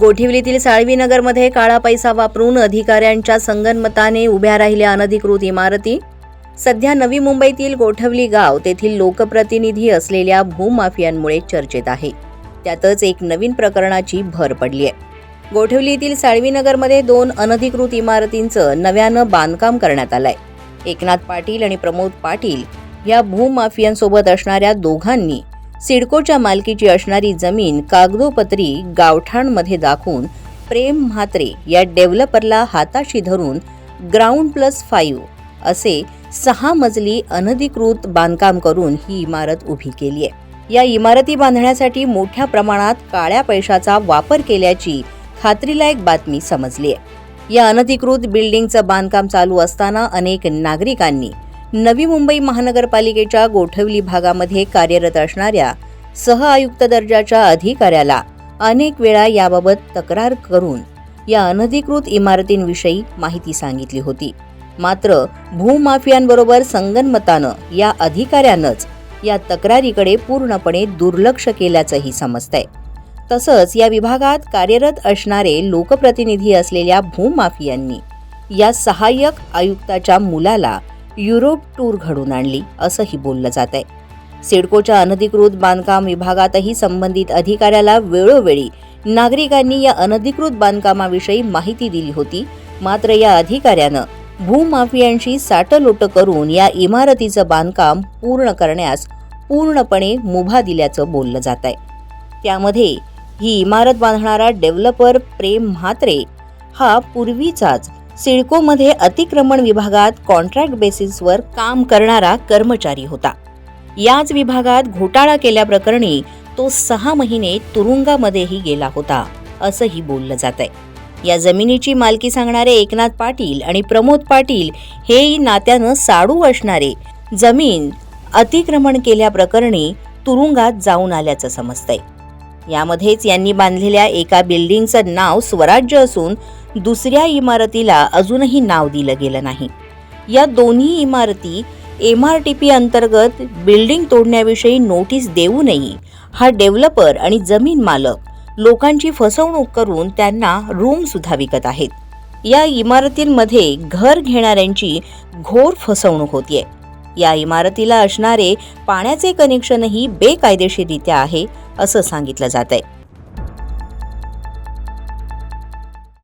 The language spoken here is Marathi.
गोठिवलीतील साळवीनगरमध्ये काळा पैसा वापरून अधिकाऱ्यांच्या संगनमताने उभ्या राहिल्या अनधिकृत इमारती. सध्या नवी मुंबईतील गोठवली गाव तेथील लोकप्रतिनिधी असलेल्या भूमाफियांमुळे चर्चेत आहे. त्यातच एक नवीन प्रकरणाची भर पडली आहे गोठवलीतील साळवीनगरमध्ये दोन अनधिकृत इमारतींचं नव्यानं बांधकाम करण्यात आलंय. एकनाथ पाटील आणि प्रमोद पाटील या भूमाफियांसोबत असणाऱ्या दोघांनी सिडकोच्या मालकीची असणारी जमीन कागदोपत्री गावठाणमध्ये दाखवून प्रेम म्हात्रे या डेव्हलपरला हाताशी धरून ग्राउंड प्लस फाईव्ह असे सहा मजली अनधिकृत बांधकाम करून ही इमारत उभी केली आहे. या इमारती बांधण्यासाठी मोठ्या प्रमाणात काळ्या पैशाचा वापर केल्याची खात्रीलायक बातमी समजली आहे. या अनधिकृत बिल्डिंगचं बांधकाम चालू असताना अनेक नागरिकांनी नवी मुंबई महानगरपालिकेच्या गोठवली भागामध्ये कार्यरत असणाऱ्या सह आयुक्त दर्जाच्या अधिकाऱ्याला अनेक वेळा याबाबत तक्रार करून या अनधिकृत इमारतींविषयी माहिती सांगितली होती. मात्र भूमाफियांबरोबर संगनमतानं या अधिकाऱ्यानंच या तक्रारीकडे पूर्णपणे दुर्लक्ष केल्याचंही समजतंय. तसंच या विभागात कार्यरत असणारे लोकप्रतिनिधी असलेल्या भूमाफियांनी या सहाय्यक आयुक्ताच्या मुलाला युरोप टूर घडून आणली असंही बोललं जात आहे सिडकोच्या अनधिकृत बांधकाम विभागातही संबंधित अधिकाऱ्याला वेळोवेळी नागरिकांनी या अनधिकृत बांधकामाविषयी माहिती दिली होती. मात्र या अधिकाऱ्यानं भूमाफियांशी साटलोट करून या इमारतीचं बांधकाम पूर्ण करण्यास पूर्णपणे मुभा दिल्याचं बोललं जात आहे त्यामध्ये ही इमारत बांधणारा डेव्हलपर प्रेम म्हात्रे हा पूर्वीचाच सिडकोमध्ये अतिक्रमण विभागात कॉन्ट्रॅक्ट बेसिसवर काम करणारा कर्मचारी होता. याच विभागात घोटाळा केल्याप्रकरणी तो सहा महिने तुरुंगामध्येही गेला होता असंही बोललं जात आहे या जमिनीची मालकी सांगणारे एकनाथ पाटील आणि प्रमोद पाटील हेही नात्यानं साडू असणारे जमीन अतिक्रमण केल्याप्रकरणी तुरुंगात जाऊन आल्याचं समजतंय. यामध्येच यांनी बांधलेल्या एका बिल्डिंगचं नाव स्वराज्य असून दुसऱ्या इमारतीला अजूनही नाव दिलं गेलं नाही. या दोन्ही इमारती एम आर टी पी अंतर्गत बिल्डिंग तोडण्याविषयी नोटीस देऊनही हा डेव्हलपर आणि जमीन मालक लोकांची फसवणूक करून त्यांना रूम सुद्धा विकत आहेत. या इमारतींमध्ये घर घेणाऱ्यांची घोर फसवणूक होतीये. या इमारतीला असणारे पाण्याचे कनेक्शनही बेकायदेशीररित्या आहे असं सांगितलं जात आहे